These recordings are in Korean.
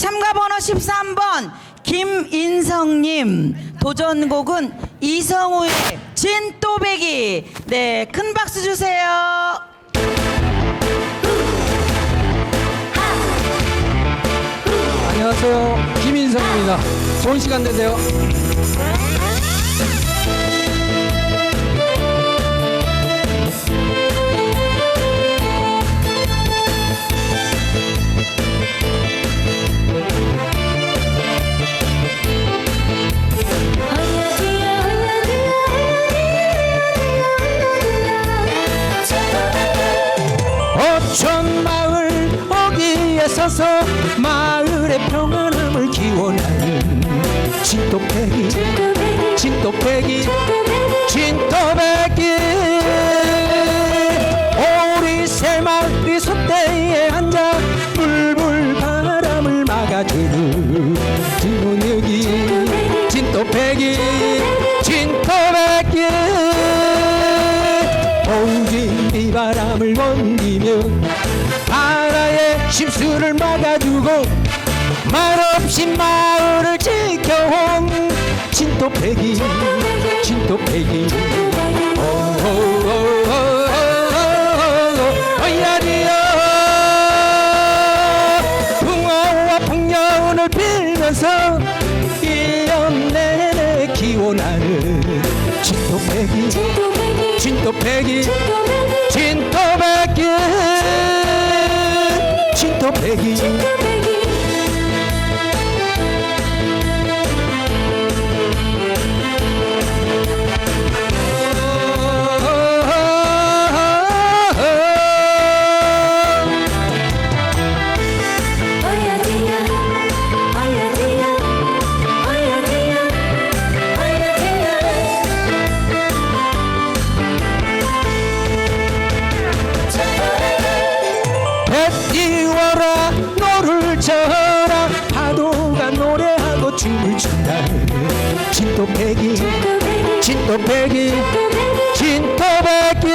참가 번호 13번 김인성님 도전곡은 이성우의 진또배기 네 큰 박수 주세요 안녕하세요. 김인성입니다. 좋은 시간 되세요. 어귀에 서서 마을의 평안함을 기원하는 진또배기 진또배기 진또배기 오리 세 마리 솥대에 앉아 불불 바람을 막아주는 진원여기 진또배기 진또배기 오진 비바람을 건기며 바다의 심수를 막아주고 말없이 마을을 지켜온 진또배기 진또배기. 어야리여 풍화와 풍년을 빌면서 일년 내내 기원하는 진또배기 진또배기 진또배기 진 춤을 춘다 진또배기 진또배기 진또배기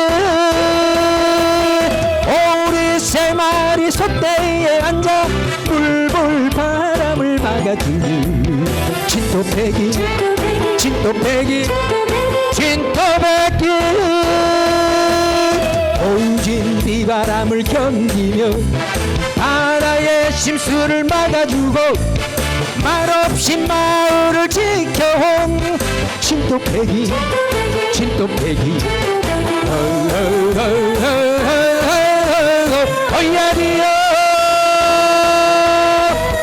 오리 세 마리 솥대에 앉아 불불 바람을 막아주는 진또배기 진또배기 진또배기 오진 비바람을 견디며 바다의 심수를 막아주고 말없이 마을을 지켜온 진또배기 진또배기. 어야리여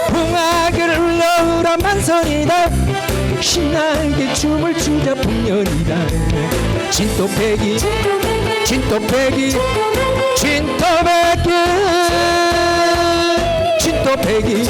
풍악을 울려라 만선이다. 신나게 춤을 추자 풍년이다. 진또배기 진또배기 진또배기 진또배기